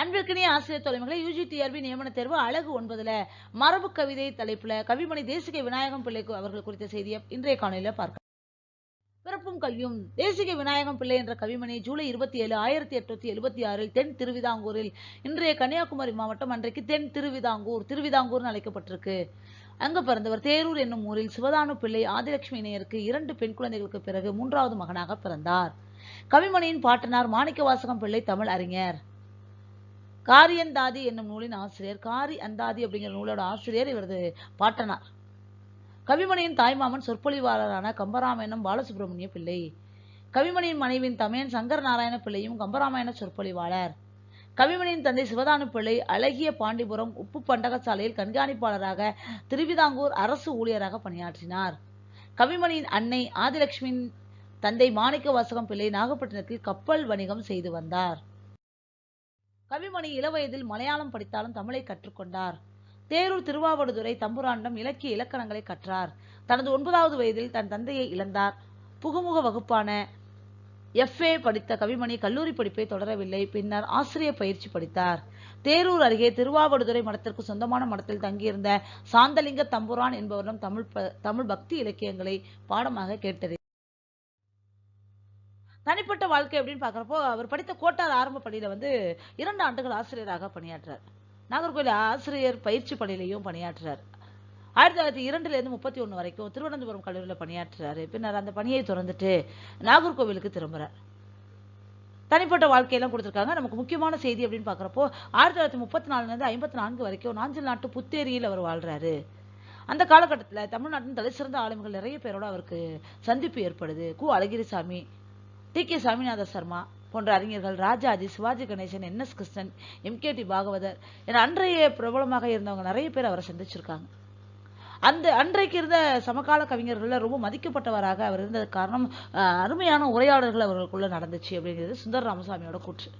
அன்பிற்கினிய ஆசிரியர் தலைமைகளை UG TRP நியமன தேர்வு அழகு ஒன்பதுல மரபு கவிதை தலைப்புல கவிமணி தேசிக விநாயகம் பிள்ளை அவர்கள் குறித்த செய்தியை இன்றைய காணொலியில பார்க்க பிறப்பும் கல்வியும் தேசிக விநாயகம் பிள்ளை என்ற கவிமணி ஜூலை இருபத்தி ஏழு ஆயிரத்தி எட்நூத்தி எழுபத்தி ஆறில் தென் திருவிதாங்கூரில் இன்றைய கன்னியாகுமரி மாவட்டம் அன்றைக்கு தென் திருவிதாங்கூர் திருவிதாங்கூர்னு அழைக்கப்பட்டிருக்கு. அங்கு பிறந்தவர் தேரூர் என்னும் ஊரில் சிவதானு பிள்ளை ஆதிலட்சுமி இணையருக்கு இரண்டு பெண் குழந்தைகளுக்கு பிறகு மூன்றாவது மகனாக பிறந்தார். கவிமணியின் பாட்டனார் மாணிக்கவாசகம் பிள்ளை தமிழ் அறிஞர். காரியந்தாதி என்னும் நூலின் ஆசிரியர். காரி அந்தாதி அப்படிங்கிற நூலோட ஆசிரியர் இவரது பாட்டனார். கவிமணியின் தாய்மாமன் சொற்பொழிவாளரான கம்பராமாயணம் பாலசுப்ரமணிய பிள்ளை. கவிமணியின் மனைவியின் தமையன் சங்கர் நாராயண பிள்ளையும் கம்பராமாயண சொற்பொழிவாளர். கவிமணியின் தந்தை சிவதானு பிள்ளை அழகிய பாண்டிபுரம் உப்பு பண்டகசாலையில் கண்காணிப்பாளராக திருவிதாங்கூர் அரசு ஊழியராக பணியாற்றினார். கவிமணியின் அன்னை ஆதிலட்சுமியின் தந்தை மாணிக்க வாசகம் பிள்ளை நாகப்பட்டினத்தில் கப்பல் வணிகம் செய்து வந்தார். கவிமணி இளவயதில் மலையாளம் படித்தாலும் தமிழை கற்றுக்கொண்டார். தேரூர் திருவாவடுதுறை தம்புராண்டம் இலக்கிய இலக்கணங்களை கற்றார். தனது ஒன்பதாவது வயதில் தன் தந்தையை இழந்தார். புகுமுக வகுப்பான எஃப்ஏ படித்த கவிமணி கல்லூரி படிப்பை தொடரவில்லை. பின்னர் ஆசிரியர் பயிற்சி படித்தார். தேரூர் அருகே திருவாவடுதுறை மடத்திற்கு சொந்தமான மடத்தில் தங்கியிருந்த சாந்தலிங்க தம்புரான் என்பவரிடம் தமிழ் ப- தமிழ் பக்தி இலக்கியங்களை பாடமாக கேட்டது தனிப்பட்ட வாழ்க்கை அப்படின்னு பார்க்குறப்போ அவர் படித்த கோட்டார் ஆரம்ப பள்ளியில் வந்து இரண்டு ஆண்டுகள் ஆசிரியராக பணியாற்றார். நாகர்கோவில் ஆசிரியர் பயிற்சி பள்ளியிலையும் பணியாற்றுறார் ஆயிரத்தி தொள்ளாயிரத்தி இரண்டுலேருந்து முப்பத்தி ஒன்று வரைக்கும் திருவனந்தபுரம் கல்லூரியில் பணியாற்றுறாரு பின்னர் அந்த பணியை திறந்துட்டு நாகர்கோவிலுக்கு திரும்புகிறார் தனிப்பட்ட வாழ்க்கையெல்லாம் கொடுத்துருக்காங்க. நமக்கு முக்கியமான செய்தி அப்படின்னு பார்க்குறப்போ ஆயிரத்தி தொள்ளாயிரத்தி முப்பத்தி நாலுலேருந்து ஐம்பத்தி நான்கு வரைக்கும் நாஞ்சில் நாட்டு புத்தேரியில் அவர் வாழ்கிறாரு அந்த காலகட்டத்தில் தமிழ்நாட்டின் தலைசிறந்த ஆளுமைகள் நிறைய பேரோட அவருக்கு சந்திப்பு ஏற்படுது. கு. அழகிரிசாமி டி. கே. சாமிநாத சர்மா போன்ற அறிஞர்கள் Rajaji Sivaji Ganesan N. S. Krishnan M. K. T. Bhagavathar என அன்றைய பிரபலமாக இருந்தவங்க நிறைய பேர் அவரை சந்திச்சிருக்காங்க. அந்த அன்றைக்கு இருந்த சமகால கவிஞர்கள்ல ரொம்ப மதிக்கப்பட்டவராக அவர் இருந்தது காரணம் அஹ், அருமையான உரையாடல்கள் அவர்களுக்குள்ள நடந்துச்சு அப்படிங்கிறது சுந்தர ராமசாமியோட கூற்று.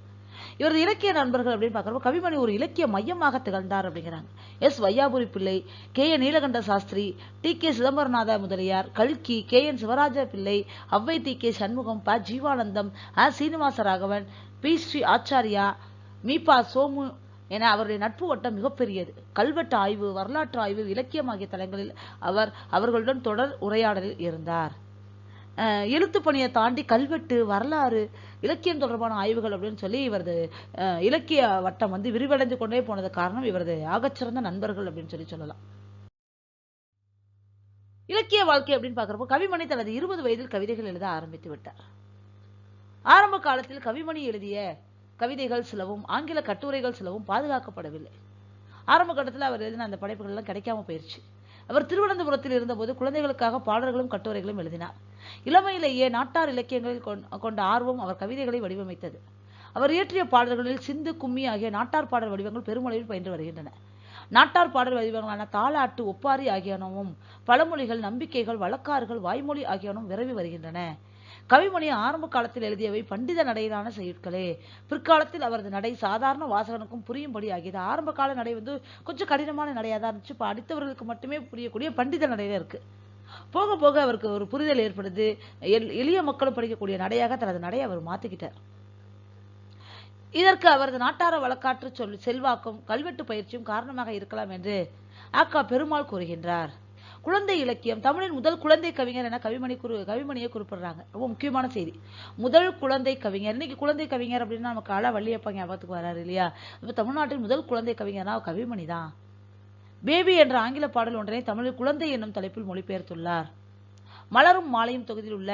இவரது இலக்கிய நண்பர்கள் அப்படின்னு பார்க்குறப்போ கவிமணி ஒரு இலக்கிய மையமாக திகழ்ந்தார் அப்படிங்கிறாங்க. S. Vaiyapuri Pillai K. N. Nilakanta Sastri T. K. Chidambaranatha Mudaliar கல்கி கே. என். சிவராஜ பிள்ளை அவ்வை டி. கே. சண்முகம் ப. ஜீவானந்தம் அ. சீனிவாச ராகவன் பி. ஸ்ரீ ஆச்சாரியா மீபா சோமு என அவருடைய நட்பு வட்டம் மிகப்பெரியது. கல்வெட்டு ஆய்வு வரலாற்று ஆய்வு இலக்கியம் ஆகிய தலங்களில் அவர் அவர்களுடன் தொடர் உரையாடலில் இருந்தார். எழுத்து பணியை தாண்டி கல்வெட்டு வரலாறு இலக்கியம் தொடர்பான ஆய்வுகள் அப்படின்னு சொல்லி இவரது அஹ், இலக்கிய வட்டம் வந்து விரிவடைந்து கொண்டே போனது காரணம் இவரது ஆகச்சிறந்த நண்பர்கள் அப்படின்னு சொல்லி சொல்லலாம். இலக்கிய வாழ்க்கை அப்படின்னு பார்க்குறப்போ கவிமணி தனது இருபது வயதில் கவிதைகள் எழுத ஆரம்பித்து விட்டார். ஆரம்ப காலத்தில் கவிமணி எழுதிய கவிதைகள் சிலவும் ஆங்கில கட்டுரைகள் சிலவும் பாதுகாக்கப்படவில்லை. ஆரம்ப கட்டத்தில் அவர் எழுதின அந்த படைப்புகள் எல்லாம் கிடைக்காம போயிருச்சு. அவர் திருவனந்தபுரத்தில் இருந்தபோது குழந்தைகளுக்காக பாடல்களும் கட்டுரைகளும் எழுதினார். இளமையிலேயே நாட்டார் இலக்கியங்களில் கொண்ட ஆர்வம் அவர் கவிதைகளை வடிவமைத்தது. அவர் இயற்றிய பாடல்களில் சிந்து கும்மி ஆகிய நாட்டார் பாடல் வடிவங்கள் பெருமளவில் பயின்று வருகின்றன. நாட்டார் பாடல் வடிவங்களான தாளாட்டு ஒப்பாரி ஆகியனவும் பழமொழிகள் நம்பிக்கைகள் வழக்காறுகள் வாய்மொழி ஆகியனவும் விரவி வருகின்றன. கவிமணி ஆரம்ப காலத்தில் எழுதியவை பண்டித நடையிலான செயற்களே. பிற்காலத்தில் அவரது நடை சாதாரண வாசகனுக்கும் புரியும்படி ஆகியது. ஆரம்ப கால நடை வந்து கொஞ்சம் கடினமான நடையாக தான் இருந்துச்சு. இப்போ அடித்தவர்களுக்கு மட்டுமே புரியக்கூடிய பண்டித நடையில இருக்குது போக போக அவருக்கு ஒரு புரிதல் ஏற்படுது. எளிய மக்களும் படிக்கக்கூடிய நடையாக தனது நடையை அவர் மாத்திக்கிட்டார். இதற்கு அவரது நாட்டார வழக்காற்று சொல் செல்வாக்கும் கல்வெட்டு பயிற்சியும் காரணமாக இருக்கலாம் என்று ஆக்கா பெருமாள் கூறுகின்றார். குழந்தை இலக்கியம் தமிழின் முதல் குழந்தை கவிஞர் என கவிமணி குறு கவிமணியை குறிப்பிடுறாங்க. ரொம்ப முக்கியமான செய்தி. முதல் குழந்தை கவிஞர் இன்னைக்கு குழந்தை கவிஞர் அப்படின்னா நமக்கு அழ வள்ளியப்பா ஞாபகத்துக்கு வராரு இல்லையா? இப்போ தமிழ்நாட்டின் முதல் குழந்தை கவிஞர்னா கவிமணி தான் பேபி என்ற ஆங்கில பாடல் ஒன்றை தமிழில் குழந்தை என்னும் தலைப்பில் மொழிபெயர்த்துள்ளார். மலரும் மாலையும் தொகுதியில் உள்ள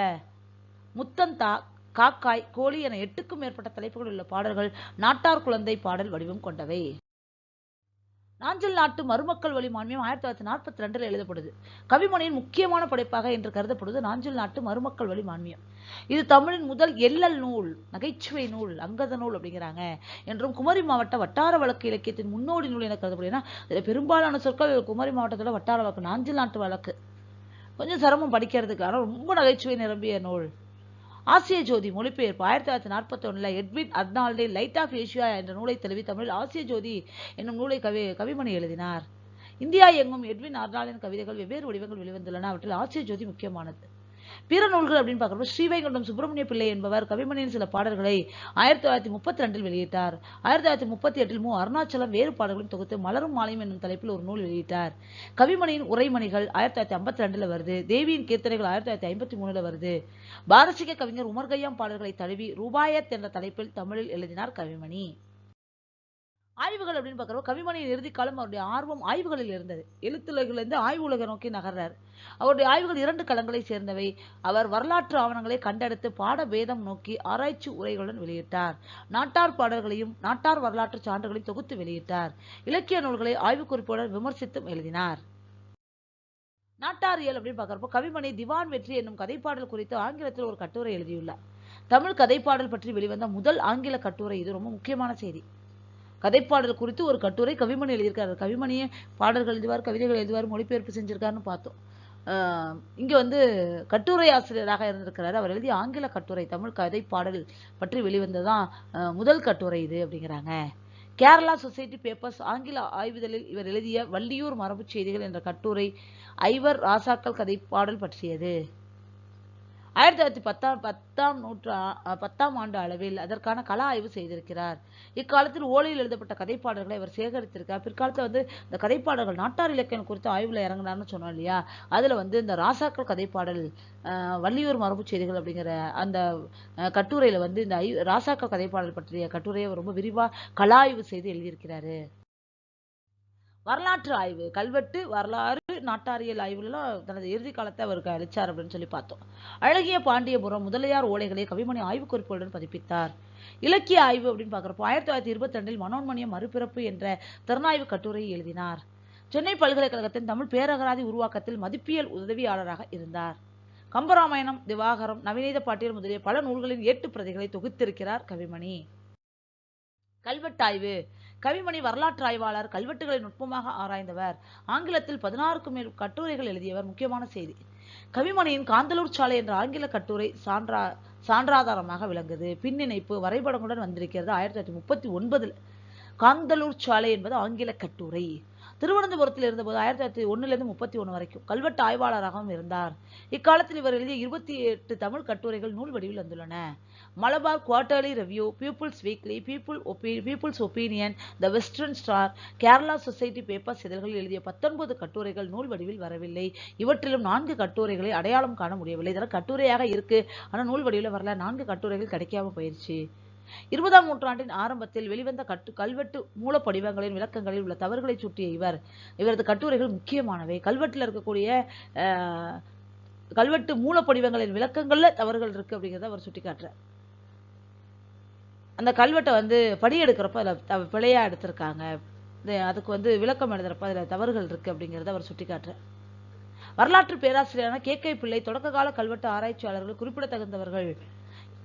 முத்தந்தா காக்காய் கோழி என எட்டுக்கும் மேற்பட்ட தலைப்புகள் உள்ள பாடல்கள் நாட்டார் குழந்தை பாடல் வடிவம் கொண்டவை. நாஞ்சில் நாட்டு மருமக்கள் வழி மான்மியம் ஆயிரத்தி தொள்ளாயிரத்தி நாற்பத்தி ரெண்டில் எழுதப்படுது. கவிமொழியின் முக்கியமான படைப்பாக என்று கருதப்படுவது நாஞ்சில் நாட்டு மருமக்கள் வழி மான்மியம் இது தமிழின் முதல் எல்லல் நூல் நகைச்சுவை நூல் அங்கத நூல் அப்படிங்கிறாங்க. என்றும் குமரி மாவட்ட வட்டார வழக்கு இலக்கியத்தின் முன்னோடி நூல் என கருதப்படுதுன்னா இதில் பெரும்பாலான சொற்கள் குமரி மாவட்டத்தோட வட்டார வழக்கு நாஞ்சில் நாட்டு வழக்கு. கொஞ்சம் சிரமம் படிக்கிறதுக்கு ஆனால் ரொம்ப நகைச்சுவை நிரம்பிய நூல். ஆசிய ஜோதி மொழிபெயர்ப்பு ஆயிரத்தி தொள்ளாயிரத்தி நாற்பத்தி ஒண்ணுல எட்வின் அர்னால்டே லைட் ஆஃப் ஏஷியா என்ற நூலை தழுவி தமிழில் ஆசிய ஜோதி என்னும் நூலை கவி கவிமணி எழுதினார். இந்தியா எங்கும் எட்வின் அர்னால்டின் கவிதைகள் வெவ்வேறு வடிவங்கள் வெளிவந்துள்ளன. அவற்றில் ஆசிய ஜோதி முக்கியமானது. பிற நூல்கள் அப்படின்னு பார்க்குறப்ப ஸ்ரீவைகுண்டம் சுப்பிரமணிய பிள்ளை என்பவர் கவிமணியின் சில பாடல்களை ஆயிரத்தி தொள்ளாயிரத்தி முப்பத்தி ரெண்டில் வெளியிட்டார். ஆயிரத்தி தொள்ளாயிரத்தி முப்பத்தி எட்டில் மு. அருணாச்சலம் வேறு பாடல்களையும் தொகுத்து மலரும் மாலையும் என்னும் தலைப்பில் ஒரு நூல் வெளியிட்டார். கவிமணியின் உரைமணிகள் ஆயிரத்தி தொள்ளாயிரத்தி ஐம்பத்தி ரெண்டில் வருது. தேவியின் கீர்த்தனைகள் ஆயிரத்தி தொள்ளாயிரத்தி ஐம்பத்தி மூணுல வருது. பாரசீக கவிஞர் உமர்கையாம் பாடல்களை தழுவி ரூபாயத் என்ற தலைப்பில் தமிழில் எழுதினார் கவிமணி. ஆய்வுகள் அப்படின்னு பார்க்குறப்ப கவிமணியின் இறுதி காலம் அவருடைய ஆர்வம் ஆய்வுகளில் இருந்தது. எழுத்துலகிலிருந்து ஆய்வு உலக நோக்கி நகர்றார். அவருடைய ஆய்வுகள் இரண்டு களங்களை சேர்ந்தவை. அவர் வரலாற்று ஆவணங்களை கண்டெடுத்து பாட பேதம் நோக்கி ஆராய்ச்சி உரைகளுடன் வெளியிட்டார். நாட்டார் பாடல்களையும் நாட்டார் வரலாற்று சான்றுகளையும் தொகுத்து வெளியிட்டார். இலக்கிய நூல்களை ஆய்வு குறிப்புடன் விமர்சித்தும் எழுதினார். நாட்டாரியல் அப்படின்னு பார்க்குறப்போ கவிமணி திவான் வெற்றி என்னும் கதைப்பாடல் குறித்து ஆங்கிலத்தில் ஒரு கட்டுரை எழுதியுள்ளார். தமிழ் கதைப்பாடல் பற்றி வெளிவந்த முதல் ஆங்கில கட்டுரை இது. ரொம்ப முக்கியமான செய்தி. கதைப்பாடல் குறித்து ஒரு கட்டுரை கவிமணி எழுதியிருக்காரு. கவிமணியே பாடல்கள் எழுதுவார் கவிதைகள் எழுதுவார் மொழிபெயர்ப்பு செஞ்சிருக்காருன்னு பார்த்தோம். இங்கே வந்து கட்டுரை ஆசிரியராக இருந்திருக்கிறாரு. அவர் எழுதிய ஆங்கில கட்டுரை தமிழ் கதை பாடல் பற்றி வெளிவந்ததுதான் முதல் கட்டுரை இது அப்படிங்கிறாங்க. கேரளா சொசைட்டி பேப்பர்ஸ் ஆங்கில ஆய்விதழில் இவர் எழுதிய வள்ளியூர் மரபுச் செய்திகள் என்ற கட்டுரை ஐவர் ராசாக்கள் கதை பாடல் பற்றியது. ஆயிரத்தி தொள்ளாயிரத்தி பத்தாம் பத்தாம் நூற்றா பத்தாம் ஆண்டு அளவில் அதற்கான கள ஆய்வு செய்திருக்கிறார். இக்காலத்தில் ஓலையில் எழுதப்பட்ட கதைப்பாடல்களை அவர் சேகரித்திருக்கார் பிற்காலத்தில் வந்து இந்த கதைப்பாடல்கள் நாட்டார் இலக்கியம் குறித்து ஆய்வில் இறங்கினார்னு சொன்னோம் இல்லையா? அதில் வந்து இந்த ராசாக்கள் கதைப்பாடல் வள்ளியூர் மரபுச் செய்திகள் அப்படிங்கிற அந்த கட்டுரையில் வந்து இந்த ஐ ராசாக்கள் கதைப்பாடல் பற்றிய கட்டுரையை ரொம்ப விரிவாக கலா ஆய்வு செய்து எழுதியிருக்கிறாரு. வரலாற்று ஆய்வு கல்வெட்டு வரலாறு நாட்டாரியல் ஆய்வுலாம் தனது இறுதி காலத்தை அவர் அளிச்சார் அப்படின்னு சொல்லி பார்த்தோம். அழகிய பாண்டியபுரம் முதலியார் ஓலைகளை கவிமணி ஆய்வு குறிப்புகளுடன் பதிப்பித்தார். இலக்கிய ஆய்வு அப்படின்னு பார்க்குறப்போ ஆயிரத்தி தொள்ளாயிரத்தி இருபத்தி ரெண்டில் மனோன்மணியம் மறுபிறப்பு என்ற திறனாய்வு கட்டுரையை எழுதினார். சென்னை பல்கலைக்கழகத்தின் தமிழ் பேரகராதி உருவாக்கத்தில் மதிப்பியல் உதவியாளராக இருந்தார். கம்பராமாயணம் திவாகரம் நவநீத பாட்டியல் முதலிய பல நூல்களின் ஏட்டு பிரதிகளை தொகுத்திருக்கிறார் கவிமணி. கல்வெட்டாய்வு கவிமணி வரலாற்று ஆய்வாளர் கல்வெட்டுகளை நுட்பமாக ஆராய்ந்தவர். ஆங்கிலத்தில் பதினாறுக்கும் மேல் கட்டுரைகள் எழுதியவர் முக்கியமான செய்தி. கவிமணியின் காந்தலூர் சாலை என்ற ஆங்கில கட்டுரை சான்றா சான்றாதாரமாக விளங்குது. பின்னிணைப்பு வரைபடங்களுடன் வந்திருக்கிறது ஆயிரத்தி தொள்ளாயிரத்தி முப்பத்தி ஒன்பதுல. காந்தலூர் சாலை என்பது ஆங்கில கட்டுரை. திருவனந்தபுரத்தில் இருந்தபோது ஆயிரத்தி தொள்ளாயிரத்தி ஒண்ணுலேருந்து முப்பத்தி ஒன்று வரைக்கும் கல்வெட்டு ஆய்வாளராகவும் இருந்தார். இக்காலத்தில் இவர் எழுதிய இருபத்தி எட்டு தமிழ் கட்டுரைகள் நூல் வடிவில் வந்துள்ளன. Malabar quarterly review people's weekly people ஒப்பி people's opinion the western star Kerala society papers இதழ்களில் எழுதிய பத்தொன்பது கட்டுரைகள் நூல் வடிவில் வரவில்லை. இவற்றிலும் நான்கு கட்டுரைகளை அடையாளம் காண முடியவில்லை. இதெல்லாம் கட்டுரையாக இருக்கு. ஆனால் நூல் வடிவில் வரல. நான்கு கட்டுரைகள் கிடைக்காம போயிருச்சு. இருபதாம் நூற்றாண்டின் ஆரம்பத்தில் வெளிவந்த கட்டு கல்வெட்டு மூலப்படிவங்களின் விளக்கங்களில் உள்ள தவறுகளை சுட்டிய இவர். இவரது கட்டுரைகள் முக்கியமானவை. கல்வெட்டில் இருக்கக்கூடிய கல்வெட்டு மூலப்படிவங்களின் விளக்கங்களில் தவறுகள் இருக்கு அப்படிங்கிறத அவர் சுட்டிக்காட்டுறார். அந்த கல்வெட்டை வந்து படி எடுக்கிறப்ப அதில் த- பிழையா எடுத்திருக்காங்க. அதுக்கு வந்து விளக்கம் எழுதுறப்ப அதில் தவறுகள் இருக்குது அப்படிங்கிறத அவர் சுட்டிக்காட்டுறார். வரலாற்று பேராசிரியரான கே கே பிள்ளை தொடக்க கால கல்வெட்டு ஆராய்ச்சியாளர்கள் குறிப்பிடத்தகுந்தவர்கள்.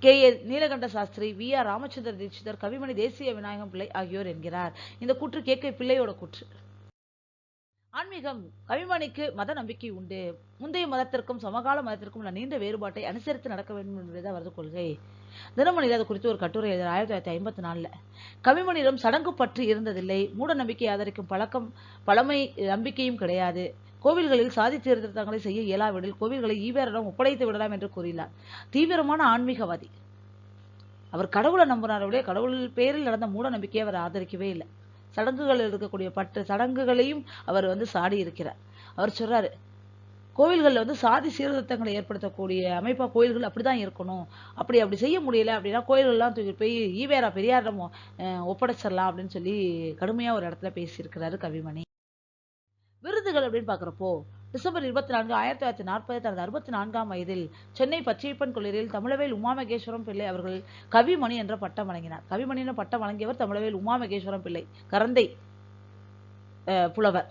K A Nilakanta Sastri V R Ramachandra Dikshitar Kavimani Desiya Vinayagam Pillai ஆகியோர் என்கிறார். இந்த கூற்று கே கே பிள்ளையோட கூற்று. ஆன்மீகம் கவிமணிக்கு மத நம்பிக்கை உண்டு. முந்தைய மதத்திற்கும் சமகால மதத்திற்கும் உள்ள நீண்ட வேறுபாட்டை அனுசரித்து நடக்க வேண்டும் என்பது அவரது கொள்கை. தினமணியில் அது குறித்து ஒரு கட்டுரை எழுதினார் ஆயிரத்தி தொள்ளாயிரத்தி ஐம்பத்தி நாலில். கவிமணியிடம் சடங்கு பற்றி இருந்ததில்லை. மூட நம்பிக்கை ஆதரிக்கும் பழக்கம் பழமை நம்பிக்கையும் கிடையாது. கோவில்களில் சாதி சீர்திருத்தங்களை செய்ய இயலாவிடில் கோவில்களை ஈவேரிடம் ஒப்படைத்து விடலாம் என்று கூறினார். தீவிரமான ஆன்மீகவாதி. அவர் கடவுளை நம்பினாரோடைய கடவுள் பேரில் நடந்த மூட நம்பிக்கையை அவர் ஆதரிக்கவே இல்லை. சடங்குகளில் இருக்கக்கூடிய பட்டு சடங்குகளையும் அவர் வந்து சாடி இருக்கிறார். அவர் சொல்றாரு கோவில்களில் வந்து சாதி சீர்திருத்தங்களை ஏற்படுத்தக்கூடிய அமைப்பா கோயில்கள் அப்படிதான் இருக்கணும். அப்படி அப்படி செய்ய முடியல அப்படின்னா கோயில்கள்லாம் தூக்கி போய் ஈவேரா பெரியாரிடம் ஒப்படைச்சிடலாம் அப்படின்னு சொல்லி கடுமையா ஒரு இடத்துல பேசியிருக்கிறாரு கவிமணி. விருதுகள் அப்படின்னு பார்க்குறப்போ டிசம்பர் இருபத்தி நான்கு ஆயிரத்தி தொள்ளாயிரத்தி நாற்பது தனது அறுபத்தி நான்காம் வயதில் சென்னை பச்சையப்பன் கொள்ளையில் தமிழவேல் உமாமகேஸ்வரம் பிள்ளை அவர்கள் கவிமணி என்ற பட்டம் வழங்கினார். கவிமணி என்ற பட்டம் வழங்கியவர் தமிழவேல் உமாமகேஸ்வரம் பிள்ளை கரந்தை புலவர்.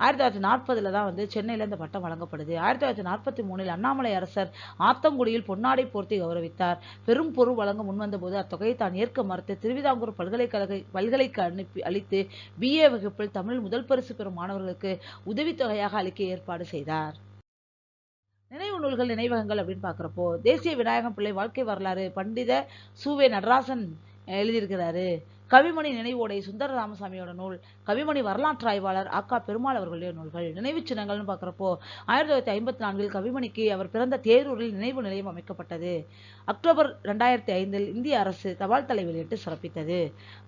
ஆயிரத்தி தொள்ளாயிரத்தி நாற்பதில் தான் வந்து சென்னையில இந்த பட்டம் வழங்கப்படுது. ஆயிரத்தி தொள்ளாயிரத்தி நாற்பத்தி மூணில் அண்ணாமலை அரசர் ஆத்தங்குடியில் பொன்னாடை போர்த்தி கௌரவித்தார். பெரும் பொருள் வழங்க முன்வந்த போது அத்தொகையை தான் ஏற்க மறுத்து திருவிதாங்கூர் பல்கலைக்கழக பல்கலைக்கு அனுப்பி அளித்து பிஏ வகுப்பில் தமிழ் முதல் பரிசு பெறும் மாணவர்களுக்கு உதவித்தொகையாக அளிக்க ஏற்பாடு செய்தார். நினைவு நூல்கள் நினைவகங்கள் அப்படின்னு பார்க்குறப்போ தேசிய விநாயகம் பிள்ளை வாழ்க்கை வரலாறு பண்டித சூவே நடராசன் எழுதியிருக்கிறாரு. கவிமணி நினைவோடை சுந்தர ராமசாமியோட நூல் கவிமணி வரலாற்று ஆய்வாளர் அக்கா பெருமாள் அவர்களுடைய நூல்கள் நினைவு சின்னங்கள்னு பார்க்குறப்போ ஆயிரத்தி தொள்ளாயிரத்தி ஐம்பத்தி நான்கில் கவிமணிக்கு அவர் பிறந்த தேரூரில் நினைவு நிலையம் அமைக்கப்பட்டது. அக்டோபர் ரெண்டாயிரத்தி ஐந்தில் இந்திய அரசு தபால் தலை வெளியிட்டு சிறப்பித்தது.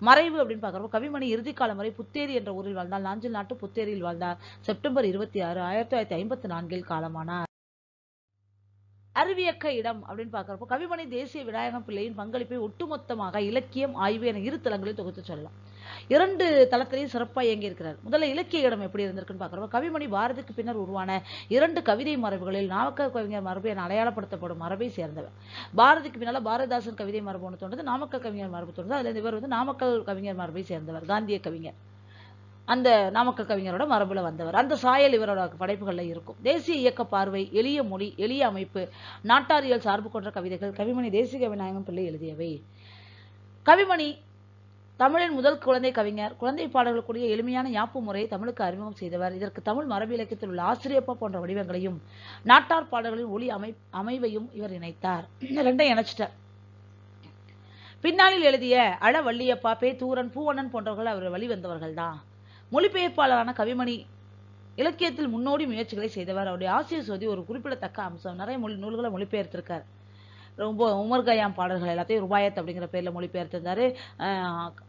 மறைவு அப்படின்னு பார்க்குறப்போ கவிமணி இறுதிக்காலம் வரை புத்தேரி என்ற ஊரில் வாழ்ந்தார். நாஞ்சில் நாட்டு புத்தேரியில் வாழ்ந்தார். செப்டம்பர் இருபத்தி ஆறு ஆயிரத்தி தொள்ளாயிரத்தி ஐம்பத்தி நான்கில் காலமானார். அறிவியக்க இடம் அப்படின்னு பார்க்குறப்போ கவிமணி தேசிய விநாயகம் பிள்ளையின் பங்களிப்பை ஒட்டுமொத்தமாக இலக்கியம் ஆய்வு என இரு தளங்களில் தொகுத்து சொல்லலாம். இரண்டு தளத்திலையும் சிறப்பாக இயங்கியிருக்கிறார் முதல்ல இலக்கிய இடம் எப்படி இருந்திருக்குன்னு பார்க்குறப்போ கவிமணி பாரதிக்கு பின்னர் உருவான இரண்டு கவிதை மரபுகளில் நாமக்கல் கவிஞர் மரபு என அடையாளப்படுத்தப்படும் மரபை சேர்ந்தவர். பாரதிக்கு பின்னால் பாரதிதாசன் கவிதை மரபு ஒன்று தோன்றது நாமக்கல் கவிஞர் மரபு தோன்றது. அதில் இவர் வந்து நாமக்கல் கவிஞர் மரபை சேர்ந்தவர் காந்திய கவிஞர். அந்த நாமக்கல் கவிஞரோட மரபுல வந்தவர். அந்த சாயல் இவரோட படைப்புகளில் இருக்கும். தேசிய இயக்க பார்வை எளிய மொழி எளிய அமைப்பு நாட்டாரியல் சார்பு கொண்ட கவிதைகள் கவிமணி தேசிய விநாயகம் பிள்ளை எழுதியவை. கவிமணி தமிழின் முதல் குழந்தை கவிஞர். குழந்தை பாடல்களுக்குரிய எளிமையான யாப்பு முறையை தமிழுக்கு அறிமுகம் செய்தவர். இதற்கு தமிழ் மரபு இலக்கியத்தில் உள்ள ஆசிரியப்பா போன்ற வடிவங்களையும் நாட்டார் பாடல்களின் ஒளி அமை அமைவையும் இவர் இணைத்தார். ரெண்டையும் இணைச்சிட்டார். பின்னாளில் எழுதிய அழ வள்ளியப்பா பே தூரன் பூவண்ணன் போன்றவர்கள் அவர் வழிவந்தவர்கள் தான் மொழிபெயர்ப்பாளரான கவிமணி இலக்கியத்தில் முன்னோடி முயற்சிகளை செய்தவர். அவருடைய ஆசிரியர் சோதி ஒரு குறிப்பிடத்தக்க அம்சம். நிறைய மொழி நூல்களை மொழிபெயர்த்திருக்கார். ரொம்ப உமர் கயாம் பாடல்கள் எல்லாத்தையும் ருபாயத் அப்படிங்கிற பேரில் மொழிபெயர்த்திருந்தார்.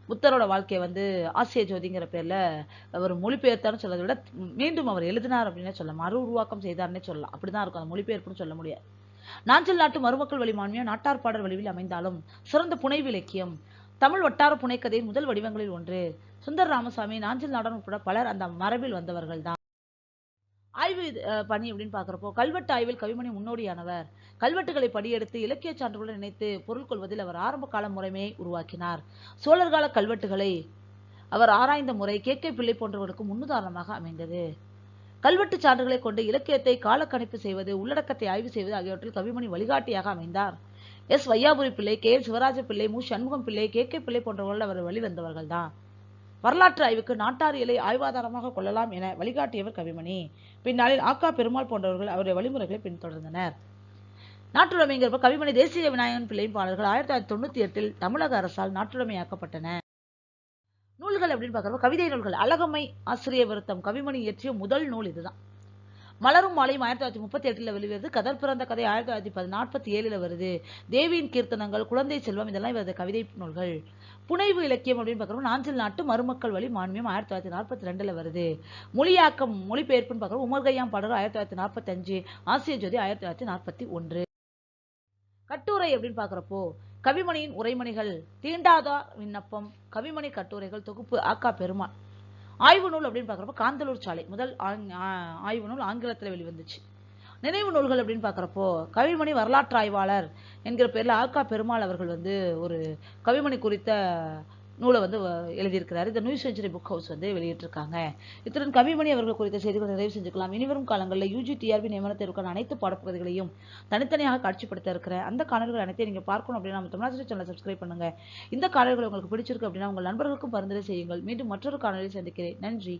புத்தரோட வாழ்க்கையை வந்து ஆசிய ஜோதிங்கிற பேர்ல அவர் மொழிபெயர்த்தார்னு சொல்றதை விட மீண்டும் அவர் எழுதினார் அப்படின்னே சொல்லலாம். மறு உருவாக்கம் செய்தார்னே சொல்லலாம். அப்படிதான் இருக்கும். அந்த மொழிபெயர்ப்புன்னு சொல்ல முடியாது. நாஞ்சல் நாட்டு மருமக்கள் வழி வழிமான்மையும் நாட்டார் பாடல் வடிவில் அமைந்தாலும் சிறந்த புனைவு இலக்கியம் தமிழ் வட்டார புனைக்கதையின் முதல் வடிவங்களில் ஒன்று. சுந்தர் ராமசாமி நாஞ்சில் நாடன் உட்பட பலர் அந்த மரபில் வந்தவர்கள் தான் ஆய்வு பணி அப்படின்னு பார்க்குறப்போ கல்வெட்டு ஆய்வில் கவிமணி முன்னோடியானவர். கல்வெட்டுகளை படியெடுத்து இலக்கிய சான்றுகளுடன் இணைத்து பொருள் கொள்வதில் அவர் ஆரம்ப கால முறைமையை உருவாக்கினார். சோழர் கால கல்வெட்டுகளை அவர் ஆராய்ந்த முறை கே. கே. பிள்ளை போன்றவர்களுக்கு முன்னுதாரணமாக அமைந்தது. கல்வெட்டு சான்றுகளை கொண்டு இலக்கியத்தை காலக்கணிப்பு செய்வது உள்ளடக்கத்தை ஆய்வு செய்வது ஆகியவற்றில் கவிமணி வழிகாட்டியாக அமைந்தார். S Vaiyapuri Pillai K. L சிவராஜ பிள்ளை மு. சண்முகம் பிள்ளை கே. கே. பிள்ளை போன்றவர்கள் அவர் வழிவந்தவர்கள் தான் வரலாற்று ஆய்வுக்கு நாட்டாரியலை ஆய்வாதாரமாக கொள்ளலாம் என வழிகாட்டியவர் கவிமணி. பின்னாளில் ஆக்கா பெருமாள் போன்றவர்கள் அவருடைய வழிமுறைகளை பின்தொடர்ந்தனர். நாட்டுடைமைங்கிறப்ப கவிமணி தேசிய விநாயகன் பிள்ளையும் பாடல்கள் ஆயிரத்தி தொள்ளாயிரத்தி தொண்ணூத்தி எட்டில் தமிழக அரசால் நாட்டுடைமையாக்கப்பட்டன. நூல்கள் அப்படின்னு பார்க்குறப்ப கவிதை நூல்கள் அழகம்மை ஆசிரிய விருத்தம் கவிமணி இயற்றிய முதல் நூல் இதுதான். மலரும் மாலையும் ஆயிரத்தி தொள்ளாயிரத்தி முப்பத்தி எட்டில் வெளிவருது. கதர் பிறந்த கதை ஆயிரத்தி தொள்ளாயிரத்தி பதி நாற்பத்தி ஏழுல வருது. தேவியின் கீர்த்தனங்கள் குழந்தை செல்வம் இதெல்லாம் இவரது கவிதை நூல்கள். புனைவு இலக்கியம் அப்படின்னு பார்க்குறோம். நாஞ்சில் நாட்டு மருமக்கள் வழி மான்மியம் ஆயிரத்தி தொள்ளாயிரத்தி நாற்பத்தி ரெண்டுல வருது. மொழியாக்கம் மொழிபெயர்ப்புன்னு பார்க்குறோம். உமர்கையாம் படரும் ஆயிரத்தி தொள்ளாயிரத்தி நாற்பத்தஞ்சு ஆசிய ஜோதி ஆயிரத்தி தொள்ளாயிரத்தி நாற்பத்தி ஒன்று. கட்டுரை அப்படின்னு பார்க்குறப்போ கவிமணியின் உரைமணிகள் தீண்டாதா விண்ணப்பம் கவிமணி கட்டுரைகள் தொகுப்பு ஆக்கா பெருமாள். ஆய்வு நூல் அப்படின்னு பார்க்குறப்ப காந்தலூர் சாலை. முதல் ஆங்- ஆய்வு நூல் ஆங்கிலத்தில் வெளிவந்துச்சு. நினைவு நூல்கள் அப்படின்னு பார்க்குறப்போ கவிமணி வரலாற்று ஆய்வாளர் என்கிற பேரில் ஆக்கா பெருமாள் அவர்கள் வந்து ஒரு கவிமணி குறித்த நூலை வந்து எழுதியிருக்கிறார். இந்த நியூ செஞ்சுரி புக் ஹவுஸ் வந்து வெளியிட்டிருக்காங்க. இத்துடன் கவிமணி அவர்கள் குறித்த செய்திகளை நிறைவு செஞ்சுக்கலாம். இனிவரும் காலங்களில் யூஜி டிஆர்பி நியமன தேர்வுக்கான அனைத்து பாடப்பகுதிகளையும் தனித்தனியாக காட்சிப்படுத்த இருக்கிறேன் அந்த காணொலிகள் அனைத்தையும் நீங்க பார்க்கணும் அப்படின்னா நம்ம தமிழ்நாடு சேனலை சப்ஸ்கிரைப் பண்ணுங்க. இந்த காணொலிகள் உங்களுக்கு பிடிச்சிருக்கு அப்படின்னா உங்கள் நண்பர்களுக்கும் பரிந்துரை செய்யுங்கள். மீண்டும் மற்றொரு காணொலியை சந்திக்கிறேன். நன்றி.